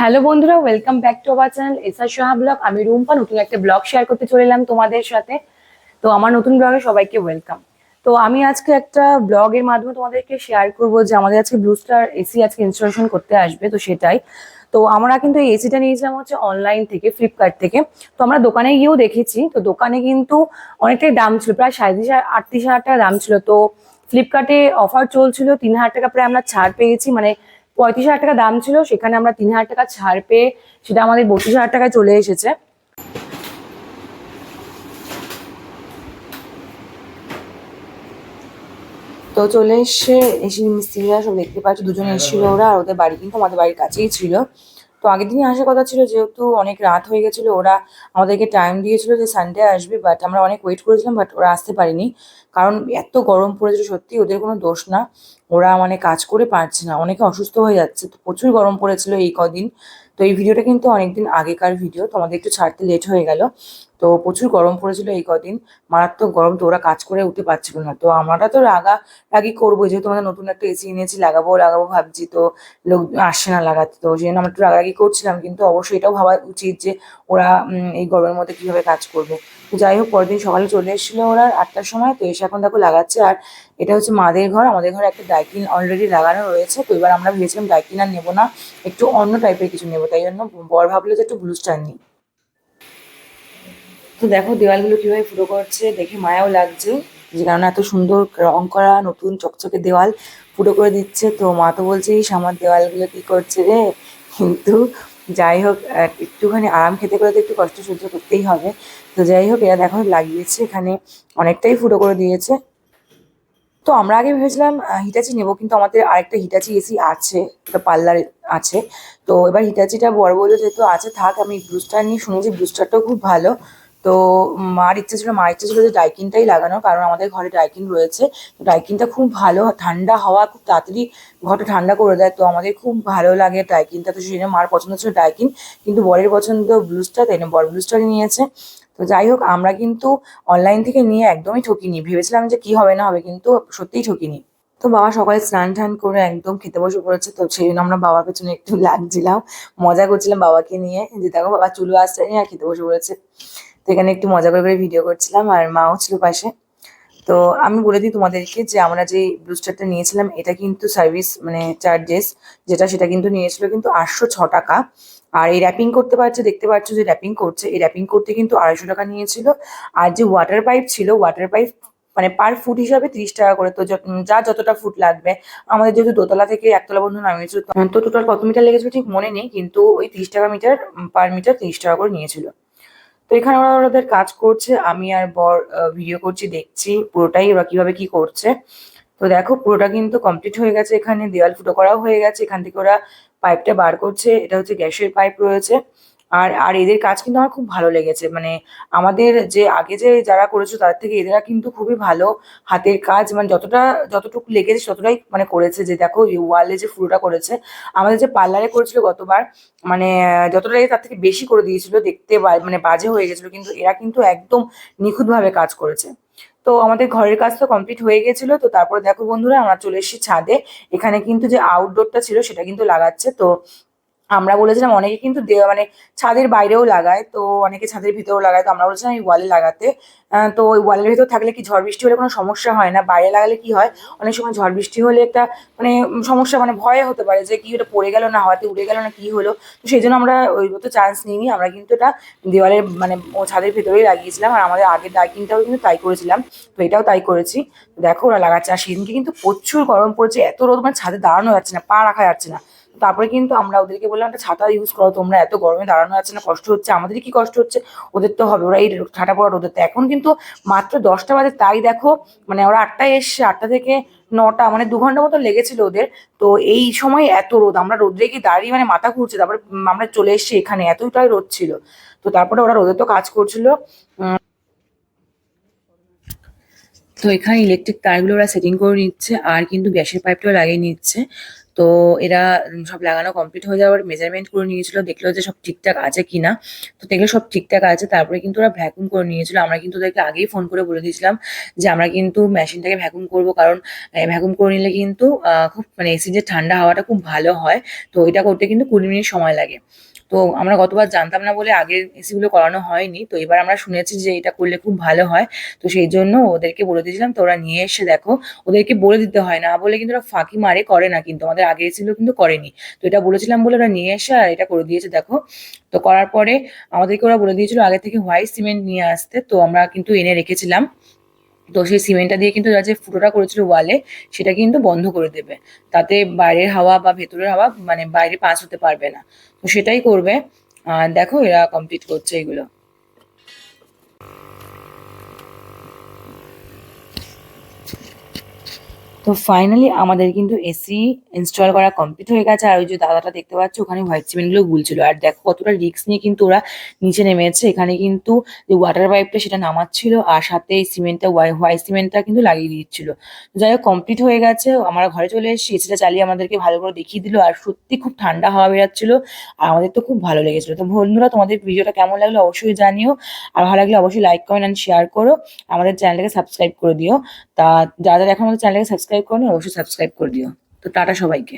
Hello বন্ধুরা welcome back to our channel SR Soha blog আমি রুম্পা, নতুন একটা ব্লগ শেয়ার করতে চলে এলাম তোমাদের সাথে। তো আমার নতুন ব্লগে সবাইকে ওয়েলকাম তো আমি আজকে একটা ব্লগের মাধ্যমে তোমাদেরকে শেয়ার করব যে আমাদের আজকে ব্লু স্টার এসি আজকে ইনস্টলেশন করতে আসবে, তো সেটাই। তো আমরা কিন্তু এই এসিটা নিয়েছিলাম হচ্ছে অনলাইন থেকে ফ্লিপকার্ট থেকে। তো আমরা দোকানে গিয়েও দেখেছি, তো দোকানে কিন্তু অনেকটাই দাম ছিল, প্রায় সাঁত্রিশ আটত্রিশ হাজার টাকা দাম ছিল। তো ফ্লিপকার্টে অফার চলছিল, তিন হাজার টাকা প্রায় আমরা ছাড় পেয়েছি মানে পঁয়ত্রিশ হাজার টাকা দাম ছিল সেখানে আমরা তিন হাজার টাকা ছাড় পেয়ে সেটা আমাদের বত্রিশ হাজার টাকায় চলে এসেছে। তো চলে এসে এসে মিস্ত্রিরা সব দেখতে পাচ্ছ দুজনে এসেছিল ওরা আর ওদের বাড়ি কিন্তু আমাদের বাড়ির কাছেই ছিল। তো আগের দিনই আসার কথা ছিল যেহেতু অনেক রাত হয়ে গেছিল ওরা আমাদেরকে টাইম দিয়েছিল যে সানডে আসবে বাট আমরা অনেক ওয়েট করেছিলাম বাট ওরা আসতে পারেনি। কারণ এত গরম পড়েছিল, সত্যি ওদের কোনো দোষ না। ওরা মানে কাজ করে পারছে না। অনেকে অসুস্থ হয়ে যাচ্ছে। তো প্রচুর গরম পড়েছিল এই কদিন। তো এই ভিডিওটা কিন্তু অনেকদিন আগেকার ভিডিও। তো আমাদের একটু ছাড়তে লেট হয়ে গেল। তো প্রচুর গরম পড়েছিল এই কদিন। মারাত্মক গরম। তো ওরা কাজ করে উঠতে পারছিল না। তো আমরা তো রাগা রাগি করব। যেহেতু আমরা নতুন একটা এসি এনেছি, লাগাবো লাগাবো ভাবছি। তো লোক আসছে না লাগাতে। তো সেই জন্য আমরা একটু রাগারাগি করছিলাম। কিন্তু অবশ্যই এটাও ভাবা উচিত যে ওরা এই গরমের মধ্যে কীভাবে কাজ করবে। যাই হোক পরের দিন সকালে চলে এসেছিল ওরা আটটার সময়। তো এসে এখন দেখো লাগাচ্ছে আর এটা হচ্ছে মাদের ঘর। আমাদের ঘরে একটা ডাইকিন অলরেডি লাগানো রয়েছে। তো এবার আমরা ভেবেছিলাম ডাইকিন আর নেব না একটু অন্য টাইপের কিছু নেব। তাই জন্য বর ভাবলো যে একটু ব্লু স্টার নিই। তো দেখো দেওয়ালগুলো কীভাবে ফুটো করছে দেখে মায়াও লাগছে। যে কারণে এত সুন্দর রং করা নতুন চকচকে দেওয়াল ফুটো করে দিচ্ছে। তো মা তো বলছে "ইস, আমার দেওয়ালগুলো কি করছে রে? কিন্তু যাই হোক একটুখানি আরাম খেতে গেলে তো একটু কষ্ট সহ্য করতেই হবে। তো যাই হোক এরা এখন লাগিয়েছে, এখানে অনেকটাই ফুটো করে দিয়েছে। তো আমরা আগে ভেবেছিলাম হিটাচি নেব, কিন্তু আমাদের আরেকটা হিটাচি এসি আছে, একটা পার্লার আছে। তো এবার হিটাচিটা বড় বলে যেহেতু আছে, থাক, আমি ব্রুস্টার নিয়ে শুনেছি ব্রুস্টারটাও খুব ভালো। তো মার ইচ্ছে ছিল, মার ইচ্ছে ছিল যে ডাইকিনটাই লাগানো, কারণ আমাদের ঘরে ডাইকিন রয়েছে। তো ডাইকিনটা খুব ভালো, ঠান্ডা হাওয়া খুব তাড়াতাড়ি ঘরটা ঠান্ডা করে দেয়। তো আমাদের খুব ভালো লাগে ডাইকিনটা তো সেই জন্য মার পছন্দ ছিল ডাইকিন কিন্তু বরের পছন্দ ব্লুস্টার তাই না বর ব্লুস্টারই নিয়েছে। তো যাই হোক, আমরা কিন্তু অনলাইন থেকে নিয়ে একদমই ঠকিনি। ভেবেছিলাম যে কি হবে না হবে, কিন্তু সত্যিই ঠকিনি। তো বাবা সকালে স্নান টান করে একদম খেতে বসে পড়েছে। তো সেই জন্য আমরা বাবার পেছনে একটু লাগছিলাম। মজা করছিলাম বাবাকে নিয়ে। যে দেখো বাবা চুলো আসছে আর খেতে বসে পড়েছে। তো এখানে একটু মজা করে করে ভিডিও করছিলাম আর মাও ছিল পাশে। তো আমি বলে দিই তোমাদেরকে যে আমরা যে ব্লুস্টারটা নিয়েছিলাম এটা কিন্তু সার্ভিস মানে চার্জেস যেটা সেটা কিন্তু নিয়েছিল কিন্তু আটশো ছ টাকা। আর এই র্যাপিং করতে পারছে দেখতে পাচ্ছ যে র্যাপিং করছে। এই র্যাপিং করতে কিন্তু আড়াইশো টাকা নিয়েছিল। আর যে ওয়াটার পাইপ ছিল ওয়াটার পাইপ মানে পার ফুট হিসাবে তিরিশ টাকা করে। তো উম, যতটা ফুট লাগবে। আমাদের যেহেতু দোতলা থেকে একতলা বন্ধু নামিয়েছিল তো টোটাল কত মিটার লেগেছিল ঠিক মনে নেই। কিন্তু ওই তিরিশ টাকা মিটার পার মিটার তিরিশ টাকা করে নিয়েছিল। তো এখানে ওরা ওদের কাজ করছে, আমি আর বর ভিডিও করছি, দেখছি পুরোটাই ওরা কীভাবে কি করছে। তো দেখো পুরোটা কিন্তু কমপ্লিট হয়ে গেছে এখানে দেওয়াল ফুটো করাও হয়ে গেছে, এখান থেকে ওরা পাইপটা বার করছে, এটা হচ্ছে গ্যাসের পাইপ রয়েছে। আর আর এদের কাজ কিন্তু আমার খুব ভালো লেগেছে। মানে আমাদের যে, আগে যে যারা করেছে তার থেকে এদেরা কিন্তু খুবই ভালো হাতের কাজ। মানে যতটা, যতটুকু লেগেছে ততটাই মানে করেছে যে, দেখো ওয়ালে যে ফুটোটা করেছে। আমাদের যে পার্লারে করেছিল গতবার মানে যতটা তার থেকে বেশি করে দিয়েছিল, দেখতে মানে বাজে হয়ে গেছিল, কিন্তু এরা কিন্তু একদম নিখুঁতভাবে কাজ করেছে। তো আমাদের ঘরের কাজ তো কমপ্লিট হয়ে গেছিল। তো তারপরে দেখো বন্ধুরা, আমরা চলে এসেছি ছাদে। এখানে কিন্তু যে আউটডোরটা ছিল সেটা কিন্তু লাগাচ্ছে। তো আমরা বলেছিলাম অনেকে কিন্তু মানে ছাদের বাইরেও লাগায়, তো অনেকে ছাদের ভিতরেও লাগায়, তো আমরা বলেছিলাম এই ওয়ালে লাগাতে। তো ওই ওয়ালের ভিতর থাকলে কি ঝড় বৃষ্টি হলে কোনো সমস্যা হয় না? বাইরে লাগালে কি হয়? অনেক সময় ঝড় বৃষ্টি হলে একটা মানে সমস্যা মানে ভয় হতে পারে যে কি ওটা পড়ে গেল না হাওয়াতে উড়ে গেল না, কি হলো? তো সেই জন্য আমরা ওই মতো চান্স নিইনি। আমরা কিন্তু এটা দেওয়ালের মানে ছাদের ভেতরেই লাগিয়েছিলাম আর আমাদের আগের ডাইকিংটাও কিন্তু তাই করেছিলাম। তো এটাও তাই করেছি। দেখো ওরা লাগাচ্ছে। আর সেদিনকে কিন্তু প্রচুর গরম পড়েছে। এত রোদ মানে ছাদে দাঁড়ানো যাচ্ছে না, পা রাখা যাচ্ছে না। তারপরে কিন্তু আমরা ওদেরকে বললাম, একটা ছাতা ইউজ করো, তোমরা এত গরমে দাঁড়ানো যাচ্ছে না, কষ্ট হচ্ছে আমাদের কি কষ্ট হচ্ছে? ওদের তো হবে, ওরা এই ঠাটা পড়া রোদের তো। এখন কিন্তু মাত্র দশটা বাজে, তাই দেখো মানে ওরা আটটায় এসছে, আটটা থেকে নটা মানে দু ঘণ্টা মতো লেগেছিল ওদের। তো এই সময় এত রোদ, আমরা রোদ্রে কি দাঁড়িয়ে মানে মাথা ঘুরছে, তারপরে আমরা চলে এসেছি এখানে, এতটাই রোদ ছিল। তো তারপরে ওরা রোদে তো কাজ করছিল। তো এখানে ইলেকট্রিক তারগুলো ওরা সেটিং করে নিচ্ছে, আর কিন্তু গ্যাসের পাইপটাও লাগিয়ে নিচ্ছে। তো এরা সব লাগানো কমপ্লিট হয়ে যাওয়ার মেজারমেন্ট করে নিয়েছিল, দেখল যে সব ঠিকঠাক আছে কিনা। তো দেখল সব ঠিকঠাক আছে, তারপরে কিন্তু ওরা ভ্যাকুম করে নিয়েছিল। আমরা কিন্তু ওদেরকে আগেই ফোন করে বলে দিয়েছিলাম যে আমরা কিন্তু মেশিনটাকে ভ্যাকুম করব, কারণ ভ্যাকুম করে নিলে কিন্তু খুব মানে এসি যে ঠান্ডা হাওয়াটা খুব ভালো হয়। তো এটা করতে কিন্তু কুড়ি মিনিট সময় লাগে। তো আমরা গতবার জানতাম না বলে আগের এসি গুলো করানো হয়নি, তো এবার আমরা শুনেছি যে এটা করলে খুব ভালো হয়, তো সেই জন্য ওদেরকে বলে দিয়েছিলাম তো ওরা নিয়ে এসে দেখো, ওদেরকে বলে দিতে হয়, না বলে কিন্তু ওরা ফাঁকি মারে করে না কিন্তু, আমাদের আগে এসেছিল কিন্তু করেনি, তো এটা বলেছিলাম বলে ওরা নিয়ে এসে আর এটা করে দিয়েছে, দেখো, তো করার পরে আমাদেরকে ওরা বলে দিয়েছিল আগে থেকে হোয়াইট সিমেন্ট নিয়ে আসতে, তো আমরা কিন্তু এনে রেখেছিলাম তো সেই সিমেন্টটা দিয়ে কিন্তু যে ফুটোটা করেছিল ওয়ালে, সেটা কিন্তু বন্ধ করে দেবে। তাতে বাইরের হাওয়া বা ভেতরের হাওয়া মানে বাইরে পাস হতে পারবে না। তো সেটাই করবে। দেখো এরা কমপ্লিট করছে এগুলো। তো ফাইনালি আমাদের কিন্তু এসি ইনস্টল করা কমপ্লিট হয়ে গেছে। আর ওই যে দাদাটা দেখতে পাচ্ছ, ওখানে হোয়াইট সিমেন্টগুলো গুলছিল। আর দেখো কতটা রিস্ক নিয়ে কিন্তু ওরা নিচে নেমেছে। এখানে কিন্তু যে ওয়াটার পাইপটা সেটা নামাচ্ছিল আর সাথে এই সিমেন্টটা হোয়াইট সিমেন্টটা কিন্তু লাগিয়ে দিচ্ছিল। যাই হোক কমপ্লিট হয়ে গেছে। আমরা ঘরে চলে এসেছি। এসিটা চালিয়ে আমাদেরকে ভালো করে দেখিয়ে দিল। আর সত্যি খুব ঠান্ডা হাওয়া বেরাচ্ছিল। আর আমাদের তো খুব ভালো লেগেছিল। তো বন্ধুরা, তোমাদের ভিডিওটা কেমন লাগল অবশ্যই জানিও। আর ভালো লাগলে অবশ্যই লাইক কমেন্ট অ্যান্ড শেয়ার করো। আমাদের চ্যানেলটাকে সাবস্ক্রাইব করে দিও। তা যারা এখন আমাদের চ্যানেলটাকে সাবস্ক্রাইব করো অবশ্যই সাবস্ক্রাইব করে দিও। তো টাটা সবাইকে।